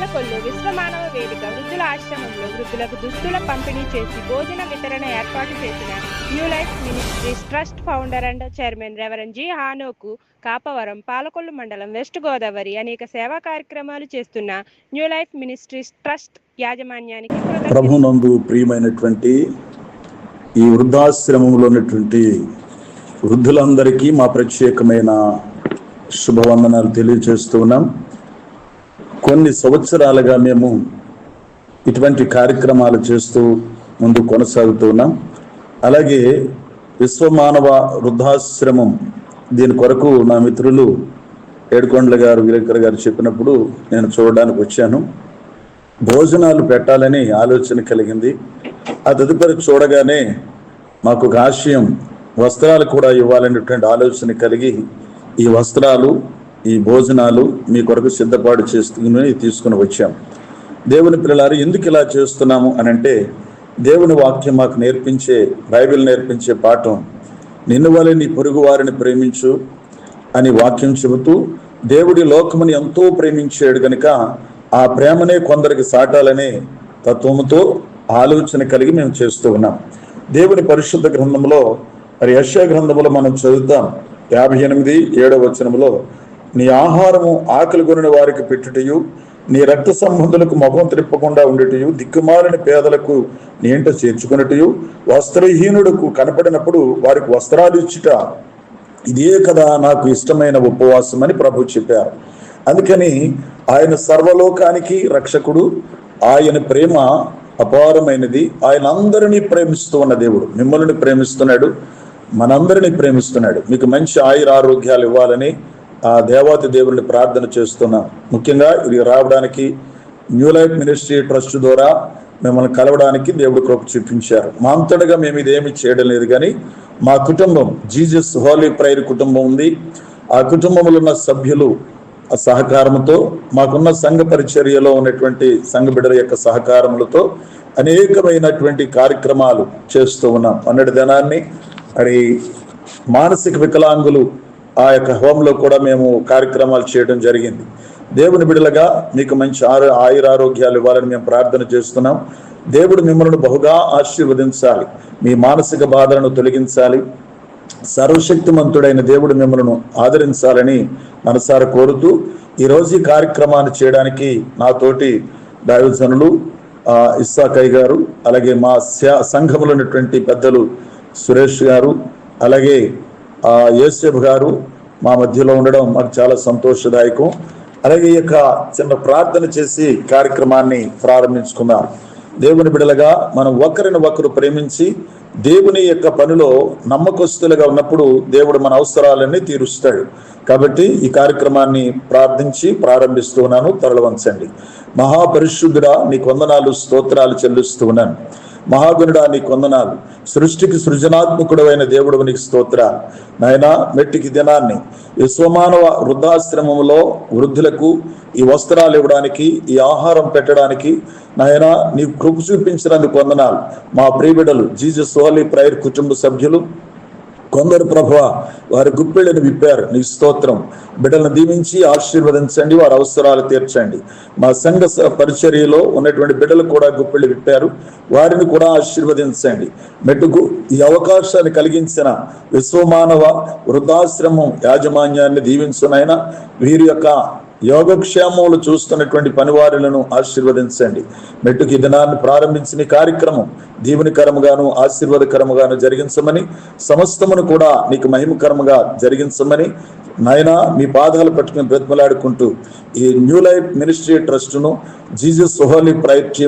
పాలకొల్లు విశ్వమానవ వేదిక వృద్ధుల ఆశ్రమంలో వృద్ధులకు దుస్తుల పంపిణీ చేసి భోజన వితరణ ఏర్పాటు చేసిన new life ministries trust founder and chairman reverend G హానోకు కాపవరం పాలకొల్లు మండలం వెస్ట్ గోదావరి అనేక సేవా కార్యక్రమాలు చేస్తున్న న్యూ లైఫ్ మినిస్ట్రీస్ ట్రస్ట్ యాజమాన్యానికి ప్రభునందు ప్రియమైనటువంటి ఈ వృద్ధాశ్రమంలో ఉన్నటువంటి వృద్ధులందరికీ మా ప్రత్యేకమైన శుభవందనాలు తెలియజేస్తున్నాం కొన్ని సంవత్సరాలుగా మేము ఇటువంటి కార్యక్రమాలు చేస్తూ ముందు కొనసాగుతున్నాం అలాగే విశ్వమానవ వృద్ధాశ్రమం దీని కొరకు నా మిత్రులు ఏడుకొండల గారు విలేకర్ గారు చెప్పినప్పుడు నేను చూడడానికి వచ్చాను. భోజనాలు పెట్టాలని ఆలోచన కలిగింది. ఆ తదుపరి చూడగానే మాకు ఒక ఆశయం వస్త్రాలు కూడా ఇవ్వాలనేటువంటి ఆలోచన కలిగి ఈ వస్త్రాలు ఈ భోజనాలు మీ కొరకు సిద్ధపాటు చేసుకుని తీసుకుని వచ్చాం. దేవుని పిల్లలారు ఎందుకు ఇలా చేస్తున్నాము అని అంటే దేవుని వాక్యం మాకు నేర్పించే బైబిల్ నేర్పించే పాఠం నిన్ను వలె నీ పొరుగు వారిని ప్రేమించు అని వాక్యం చెబుతూ దేవుడి లోకముని ఎంతో ప్రేమించాడు గనుక ఆ ప్రేమనే కొందరికి సాటాలనే తత్వముతో ఆలోచన కలిగి మేము చేస్తూ ఉన్నాం. దేవుని పరిశుద్ధ గ్రంథంలో మరి యశ గ్రంథంలో మనం చదువుతాం యాభై ఎనిమిది ఏడవ వచనంలో నీ ఆహారము ఆకలి కొనిన వారికి పెట్టుటయు నీ రక్త సంబంధులకు ముఖం త్రిప్పకుండా ఉండేటయు దిక్కుమాలని పేదలకు నీ ఇంట చేర్చుకున్నటయు వస్త్రహీనుడుకు కనపడినప్పుడు వారికి వస్త్రాలు ఇచ్చుట. ఇదే కదా నాకు ఇష్టమైన ఉపవాసం అని ప్రభు చెప్పారు. అందుకని ఆయన సర్వలోకానికి రక్షకుడు ఆయన ప్రేమ అపారమైనది. ఆయన అందరినీ ప్రేమిస్తూ ఉన్న దేవుడు మిమ్మల్ని ప్రేమిస్తున్నాడు మనందరినీ ప్రేమిస్తున్నాడు. మీకు మంచి ఆయుర ఆరోగ్యాలు ఇవ్వాలని ఆ దేవాతి దేవుడిని ప్రార్థన చేస్తున్నాం ముఖ్యంగా ఇది రావడానికి న్యూ లైఫ్ మినిస్ట్రీ ట్రస్ట్ ద్వారా మిమ్మల్ని కలవడానికి దేవుడు కృప చూపించారు. మా అంతటగా మేము ఇదేమి చేయడం లేదు కానీ మా కుటుంబం జీజస్ హోలీ ప్రైర్ కుటుంబం ఉంది. ఆ కుటుంబంలో ఉన్న సభ్యులు ఆ సహకారంతో మాకున్న సంఘ పరిచర్యలో ఉన్నటువంటి సంఘ బిడ్డల యొక్క సహకారములతో అనేకమైనటువంటి కార్యక్రమాలు చేస్తూ ఉన్నాం. అన్నటి దినాన్ని మరి మానసిక వికలాంగులు ఆ యొక్క హోంలో కూడా మేము కార్యక్రమాలు చేయడం జరిగింది. దేవుని బిడలగా మీకు మంచి ఆరు ఆయురారోగ్యాలు ఇవ్వాలని మేము ప్రార్థన చేస్తున్నాం. దేవుడు మిమ్మల్ని బహుగా ఆశీర్వదించాలి. మీ మానసిక బాధలను తొలగించాలి. సర్వశక్తిమంతుడైన దేవుడు మిమ్మల్ని ఆదరించాలని మనసారా కోరుతూ ఈరోజు ఈ కార్యక్రమాన్ని చేయడానికి నాతోటి దైవజనులు ఇస్సాకయ్య గారు అలాగే మా శా- సంఘములో ఉన్నటువంటి పెద్దలు సురేష్ గారు అలాగే యేసేఫ్ గారు మా మధ్యలో ఉండడం మాకు చాలా సంతోషదాయకం. అలాగే ఈ యొక్క చిన్న ప్రార్థన చేసి కార్యక్రమాన్ని ప్రారంభించుకున్నాం దేవుని బిడలగా మనం ఒకరిని ఒకరు ప్రేమించి దేవుని యొక్క పనిలో నమ్మకస్తులుగా ఉన్నప్పుడు దేవుడు మన అవసరాలన్నీ తీరుస్తాడు. కాబట్టి ఈ కార్యక్రమాన్ని ప్రార్థించి ప్రారంభిస్తున్నాను తరలివంచండి మహాపరిశుద్ధుడా నీ కొందనాలు స్తోత్రాలు చెల్లిస్తూ ఉన్నాను. మహాగుణుడా నీ కొందనాలు. సృష్టికి సృజనాత్మకుడమైన దేవుడు నీకు స్తోత్ర. నాయనా మెట్టికి దినాన్ని. విశ్వమానవ వృద్ధాశ్రమంలో వృద్ధులకు ఈ వస్త్రాలు ఇవ్వడానికి ఈ ఆహారం పెట్టడానికి నాయనా నీ కృప చూపించినందుకు వందనాలు. మా ప్రియబిడలు జీజస్ హోలీ ప్రైర్ కుటుంబ సభ్యులు కొందరు ప్రభు వారి గుప్పెళ్ళను విప్పారు. నీ స్తోత్రం. బిడ్డలను దీవించి ఆశీర్వదించండి. వారి అవసరాలు తీర్చండి. మా సంఘ స- పరిచర్యలో ఉన్నటువంటి బిడ్డలు కూడా గుప్పెళ్ళు విప్పారు. వారిని కూడా ఆశీర్వదించండి. మెట్టుకు ఈ అవకాశాన్ని కలిగించిన విశ్వమానవ వృద్ధాశ్రమం యాజమాన్యాన్ని దీవించునైనా వీరి యొక్క యోగక్షేమములు చూస్తున్నటువంటి పనివారులను ఆశీర్వదించండి. మెట్టుకి దినాన్ని ప్రారంభించిన కార్యక్రమం దీవునికరముగాను ఆశీర్వాదకరముగాను జరిగించమని సమస్తమును కూడా నీకు మహిమకరముగా జరిగించమని నాయన మీ పాదాలు పట్టుకుని బ్రతిమలాడుకుంటూ ఈ న్యూ లైఫ్ మినిస్ట్రీ ట్రస్టును జీజస్ సుహోలీ ప్రైట్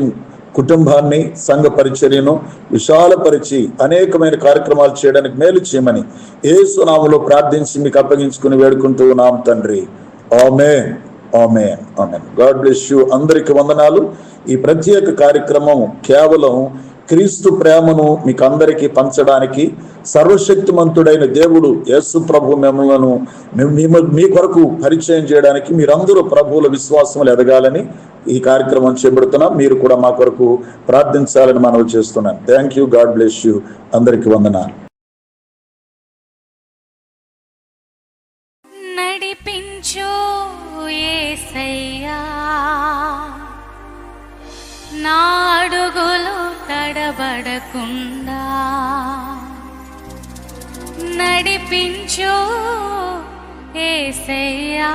కుటుంబాన్ని సంఘ పరిచర్యను విశాలపరిచి అనేకమైన కార్యక్రమాలు చేయడానికి మేలు చేయమని ఏ సునాములో ప్రార్థించి మీకు అప్పగించుకుని వేడుకుంటూ ఉన్నాం తండ్రి. ఆమె ఆమె ఆమె గాడ్ బ్లెస్ యూ. అందరికి వందనాలు. ఈ ప్రత్యేక కార్యక్రమం కేవలం క్రీస్తు ప్రేమను మీకు అందరికీ పంచడానికి సర్వశక్తిమంతుడైన దేవుడు యేసు ప్రభు మిమ్మలను మీ- మీ- కొరకు పరిచయం చేయడానికి మీరందరూ ప్రభువుల విశ్వాసములు ఎదగాలని ఈ కార్యక్రమం చేపడుతున్నాం. మీరు కూడా మా కొరకు ప్రార్థించాలని మనవి చేస్తున్నాను thank you God bless you అందరికీ వందనాలు. తడబడకుండా నడిపించు ఏసయ్యా.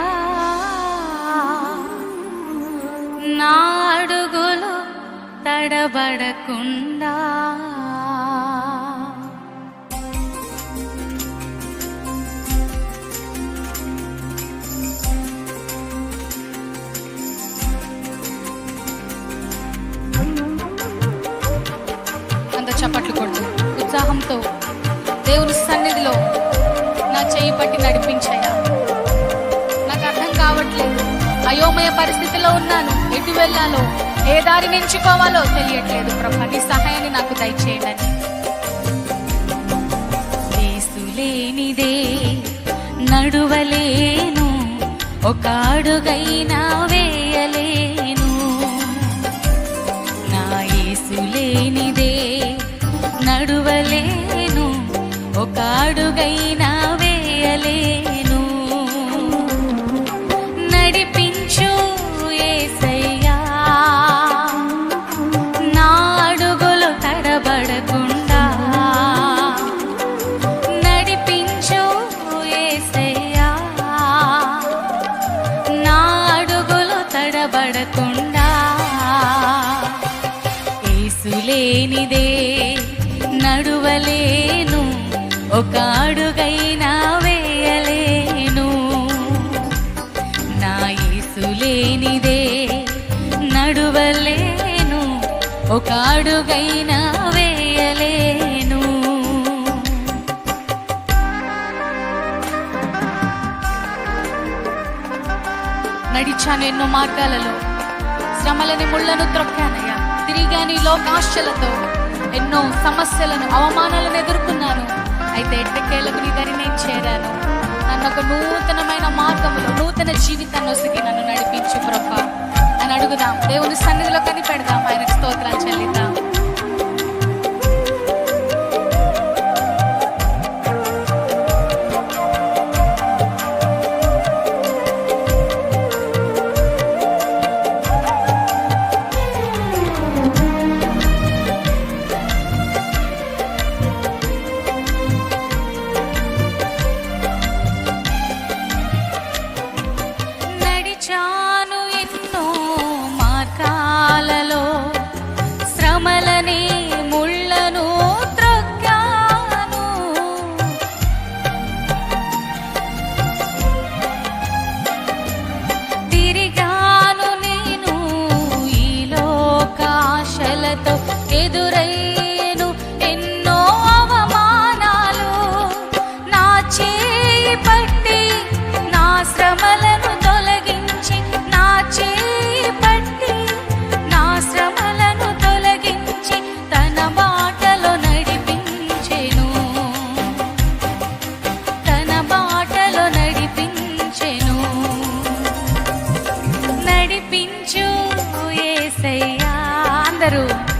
నాడుగులు తడబడకుండా చప్పట్లు కొడుతూ ఉత్సాహంతో దేవుని సన్నిధిలో నా చేయి పట్టి నడిపించాయా? నాకు అర్థం కావట్లేదు. అయోమయ పరిస్థితిలో ఉన్నాను. ఎటు వెళ్ళాలో ఏ దారి ఎంచుకోవాలో తెలియట్లేదు. ప్రభా నీ సహాయాన్ని నాకు దయచేయండి. లేనిదే నడువలేను. ఒక అడుగైనా అడుగైనా వేయలేను. నడిపించు యేసయ్యా నా అడుగులు తడబడకుండా నడిపించు యేసయ్యా నా అడుగులు తడబడకుండా ఏసులేనిదే నడువలేను. ఒక అడుగైనా వేయలేను. నా ఏసులేనిదే నడువలేను. ఒక అడుగైనా వేయలేను. నడిచాను ఎన్నో మార్గాలలో. శ్రమలని ముళ్ళను త్రొక్కానయ్యా. తిరిగాని లోకాశలతో. ఎన్నో సమస్యలను అవమానాలను ఎదుర్కొన్నాను. అయితే ఎట్టకేలకు నీ దరి నేను చేరాను? నన్ను ఒక నూతనమైన మార్గములో నూతన జీవితాన్ని వసిగి నన్ను నడిపించు ప్రభా. అని అడుగుదాం. దేవుని సన్నిధిలో అందరూ